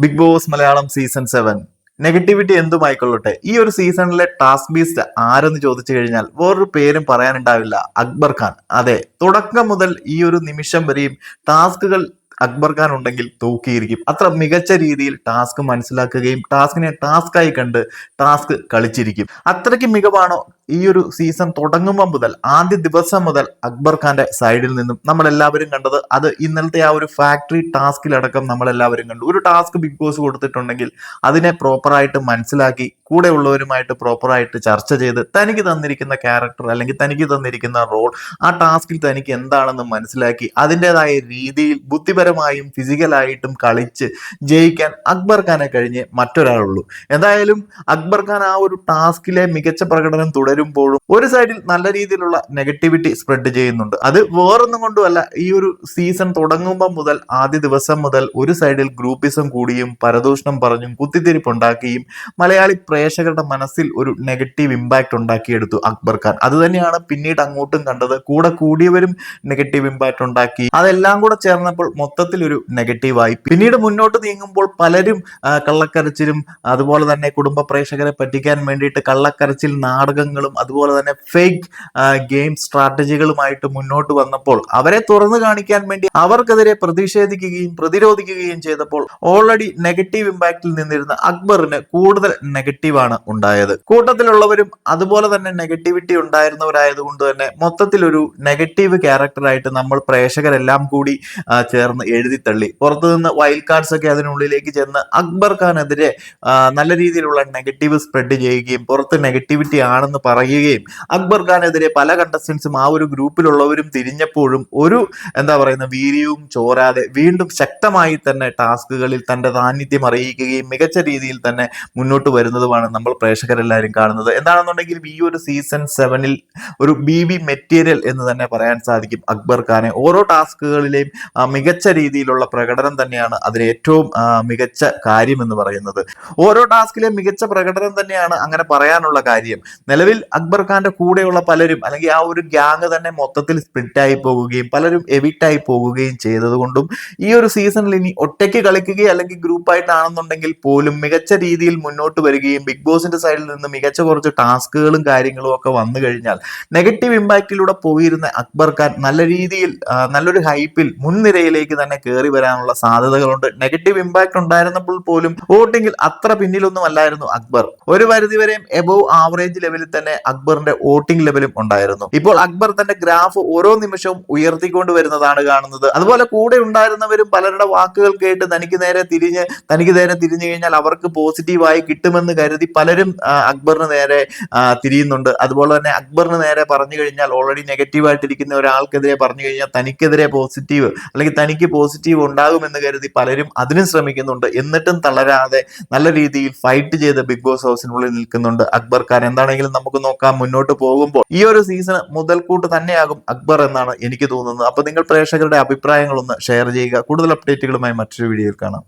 Big Boss Malayalam season seven. Negativity എന്തുമായിക്കൊള്ളട്ടെ? ഈ ഒരു സീസണിലെ ടാസ്ക് ബീസ്റ്റ് ആരെന്ന് ചോദിച്ചു കഴിഞ്ഞാൽ വേറൊരു പേരും പറയാനുണ്ടാവില്ല. അക്ബർ ഖാൻ. അതെ തുടക്കം മുതൽ ഈ ഒരു നിമിഷം വരെയും ടാസ്കുകൾ അക്ബർ ഖാൻ ഉണ്ടെങ്കിൽ തൂക്കിയിരിക്കും. അത്ര മികച്ച രീതിയിൽ ടാസ്ക് മനസ്സിലാക്കുകയും ടാസ്കിനെ ടാസ്കായി കണ്ട് ടാസ്ക് കളിച്ചിരിക്കും. അത്രയ്ക്ക് മികവാണോ ഈ ഒരു സീസൺ തുടങ്ങുമ്പോൾ മുതൽ ആദ്യ ദിവസം മുതൽ അക്ബർ ഖാന്റെ സൈഡിൽ നിന്നും നമ്മൾ എല്ലാവരും കണ്ടത്? അത് ഇന്നലത്തെ ആ ഒരു ഫാക്ടറി ടാസ്കിലടക്കം നമ്മൾ എല്ലാവരും കണ്ടു. ഒരു ടാസ്ക് ബിഗ് ബോസ് കൊടുത്തിട്ടുണ്ടെങ്കിൽ അതിനെ പ്രോപ്പറായിട്ട് മനസ്സിലാക്കി കൂടെ ഉള്ളവരുമായിട്ട് പ്രോപ്പറായിട്ട് ചർച്ച ചെയ്ത് തനിക്ക് തന്നിരിക്കുന്ന ക്യാരക്ടർ അല്ലെങ്കിൽ തനിക്ക് തന്നിരിക്കുന്ന റോൾ ആ ടാസ്കിൽ തനിക്ക് എന്താണെന്ന് മനസ്സിലാക്കി അതിന്റെതായ രീതിയിൽ ബുദ്ധിപരമായും ഫിസിക്കലായിട്ടും കളിച്ച് ജയിക്കാൻ അക്ബർ ഖാനെ കഴിഞ്ഞ് മറ്റൊരാളുള്ളൂ. എന്തായാലും അക്ബർ ഖാൻ ആ ഒരു ടാസ്കിലെ മികച്ച പ്രകടനം തുടരുമ്പോഴും ഒരു സൈഡിൽ നല്ല രീതിയിലുള്ള നെഗറ്റിവിറ്റി സ്പ്രെഡ് ചെയ്യുന്നുണ്ട്. അത് വേറൊന്നും കൊണ്ടുമല്ല ഈ ഒരു സീസൺ തുടങ്ങുമ്പോൾ മുതൽ ആദ്യ ദിവസം മുതൽ ഒരു സൈഡിൽ ഗ്രൂപ്പിസം കൂടിയും പരദൂഷണം പറഞ്ഞും കുത്തിത്തിരിപ്പുണ്ടാക്കിയും മലയാളി പ്രേക്ഷകരുടെ മനസ്സിൽ ഒരു നെഗറ്റീവ് ഇമ്പാക്ട് ഉണ്ടാക്കിയെടുത്തു അക്ബർ ഖാൻ. അത് തന്നെയാണ് പിന്നീട് അങ്ങോട്ടും കണ്ടത്. കൂടെ കൂടിയവരും നെഗറ്റീവ് ഇമ്പാക്ട് ഉണ്ടാക്കി. അതെല്ലാം കൂടെ ചേർന്നപ്പോൾ മൊത്തത്തിൽ ഒരു നെഗറ്റീവ് ആയി. പിന്നീട് മുന്നോട്ട് നീങ്ങുമ്പോൾ പലരും കള്ളക്കരച്ചിലും അതുപോലെ തന്നെ കുടുംബ പ്രേക്ഷകരെ പറ്റിക്കാൻ വേണ്ടിയിട്ട് കള്ളക്കരച്ചിൽ നാടകങ്ങളും അതുപോലെ തന്നെ ഫേക്ക് ഗെയിം സ്ട്രാറ്റജികളുമായിട്ട് മുന്നോട്ട് വന്നപ്പോൾ അവരെ തുറന്നു കാണിക്കാൻ വേണ്ടി അവർക്കെതിരെ പ്രതിഷേധിക്കുകയും പ്രതിരോധിക്കുകയും ചെയ്തപ്പോൾ ഓൾറെഡി നെഗറ്റീവ് ഇമ്പാക്റ്റിൽ നിന്നിരുന്ന അക്ബറിന് കൂടുതൽ നെഗറ്റീവാണ് ഉണ്ടായത്. കൂട്ടത്തിലുള്ളവരും അതുപോലെ തന്നെ നെഗറ്റിവിറ്റി ഉണ്ടായിരുന്നവരായതുകൊണ്ട് തന്നെ മൊത്തത്തിലൊരു നെഗറ്റീവ് ക്യാരക്ടറായിട്ട് നമ്മൾ പ്രേക്ഷകരെല്ലാം കൂടി ചേർന്ന് എഴുതി തള്ളി. പുറത്തു നിന്ന് വൈൽഡ് കാർഡ്സ് ഒക്കെ അതിനുള്ളിലേക്ക് ചെന്ന് അക്ബർ ഖാനെതിരെ നല്ല രീതിയിലുള്ള നെഗറ്റീവ് സ്പ്രെഡ് ചെയ്യുകയും പുറത്ത് നെഗറ്റിവിറ്റി ആണെന്ന് പറയുകയും അക്ബർ ഖാനെതിരെ പല കണ്ടസ്റ്റൻസും ആ ഒരു ഗ്രൂപ്പിലുള്ളവരും തിരിഞ്ഞപ്പോഴും ഒരു എന്താ പറയുന്ന വീര്യവും ചോരാതെ വീണ്ടും ശക്തമായി തന്നെ ടാസ്കുകളിൽ തന്റെ സാന്നിധ്യം അറിയിക്കുകയും മികച്ച രീതിയിൽ തന്നെ മുന്നോട്ട് വരുന്നതുമാണ് നമ്മൾ പ്രേക്ഷകരെല്ലാവരും കാണുന്നത്. എന്താണെന്നുണ്ടെങ്കിൽ ഈ ഒരു സീസൺ സെവനിൽ ഒരു ബി ബി മെറ്റീരിയൽ എന്ന് തന്നെ പറയാൻ സാധിക്കും അക്ബർ ഖാനെ. ഓരോ ടാസ്കുകളിലെയും മികച്ച രീതിയിലുള്ള പ്രകടനം തന്നെയാണ് അതിന് ഏറ്റവും മികച്ച കാര്യം എന്ന് പറയുന്നത്. ഓരോ ടാസ്കിലെ മികച്ച പ്രകടനം തന്നെയാണ് അങ്ങനെ പറയാനുള്ള കാര്യം. നിലവിൽ അക്ബർ ഖാന്റെ കൂടെയുള്ള പലരും അല്ലെങ്കിൽ ആ ഒരു ഗ്യാങ് തന്നെ മൊത്തത്തിൽ സ്പ്ലിറ്റായി പോകുകയും പലരും എവിറ്റായി പോകുകയും ചെയ്തതുകൊണ്ടും ഈ ഒരു സീസണിൽ ഇനി ഒറ്റയ്ക്ക് കളിക്കുകയും അല്ലെങ്കിൽ ഗ്രൂപ്പായിട്ടാണെന്നുണ്ടെങ്കിൽ പോലും മികച്ച രീതിയിൽ മുന്നോട്ട് വരികയും ബിഗ് ബോസിന്റെ സൈഡിൽ നിന്ന് മികച്ച കുറച്ച് ടാസ്കുകളും കാര്യങ്ങളും ഒക്കെ വന്നു കഴിഞ്ഞാൽ നെഗറ്റീവ് ഇമ്പാക്റ്റിലൂടെ പോയിരുന്ന അക്ബർ ഖാൻ നല്ല രീതിയിൽ നല്ലൊരു ഹൈപ്പിൽ മുൻനിരയിലേക്ക് തന്നെ കയറി വരാനുള്ള സാധ്യതകളുണ്ട്. നെഗറ്റീവ് ഇമ്പാക്ട് ഉണ്ടായിരുന്നപ്പോൾ പോലും വോട്ടിംഗിൽ അത്ര പിന്നിലൊന്നും അല്ലായിരുന്നു അക്ബർ. ഒരു പരിധിവരെയും എബോവ് ആവറേജ് ലെവലിൽ തന്നെ അക്ബറിന്റെ വോട്ടിംഗ് ലെവലും ഉണ്ടായിരുന്നു. ഇപ്പോൾ അക്ബർ തന്റെ ഗ്രാഫ് ഓരോ നിമിഷവും ഉയർത്തിക്കൊണ്ട് വരുന്നതാണ് കാണുന്നത്. അതുപോലെ കൂടെ ഉണ്ടായിരുന്നവരും പലരുടെ വാക്കുകൾ കേട്ട് തനിക്ക് നേരെ തിരിഞ്ഞ് തനിക്ക് നേരെ തിരിഞ്ഞു കഴിഞ്ഞാൽ അവർക്ക് പോസിറ്റീവായി കിട്ടുമെന്ന് കരുതി പലരും ആ, അക്ബറിന് നേരെ തിരിയുന്നുണ്ട്. അതുപോലെ തന്നെ അക്ബറിന് നേരെ പറഞ്ഞു കഴിഞ്ഞാൽ ഓൾറെഡി നെഗറ്റീവ് ആയിട്ടിരിക്കുന്ന ഒരാൾക്കെതിരെ പറഞ്ഞു കഴിഞ്ഞാൽ തനിക്കെതിരെ പോസിറ്റീവ് അല്ലെങ്കിൽ തനിക്ക് പോസിറ്റീവ് ഉണ്ടാകുമെന്ന് കരുതി പലരും അതിനും ശ്രമിക്കുന്നുണ്ട്. എന്നിട്ടും തളരാതെ നല്ല രീതിയിൽ ഫൈറ്റ് ചെയ്ത് ബിഗ് ബോസ് ഹൗസിനുള്ളിൽ നിൽക്കുന്നുണ്ട് അക്ബർ ഖാൻ. എന്താണെങ്കിലും നമുക്ക് നോക്കാം മുന്നോട്ട് പോകുമ്പോൾ ഈ ഒരു സീസൺ മുതൽക്കൂട്ട് തന്നെയാകും അക്ബർ എന്നാണ് എനിക്ക് തോന്നുന്നത്. അപ്പൊ നിങ്ങൾ പ്രേക്ഷകരുടെ അഭിപ്രായങ്ങളൊന്ന് ഷെയർ ചെയ്യുക. കൂടുതൽ അപ്ഡേറ്റുകളുമായി മറ്റൊരു വീഡിയോയിൽ കാണാം.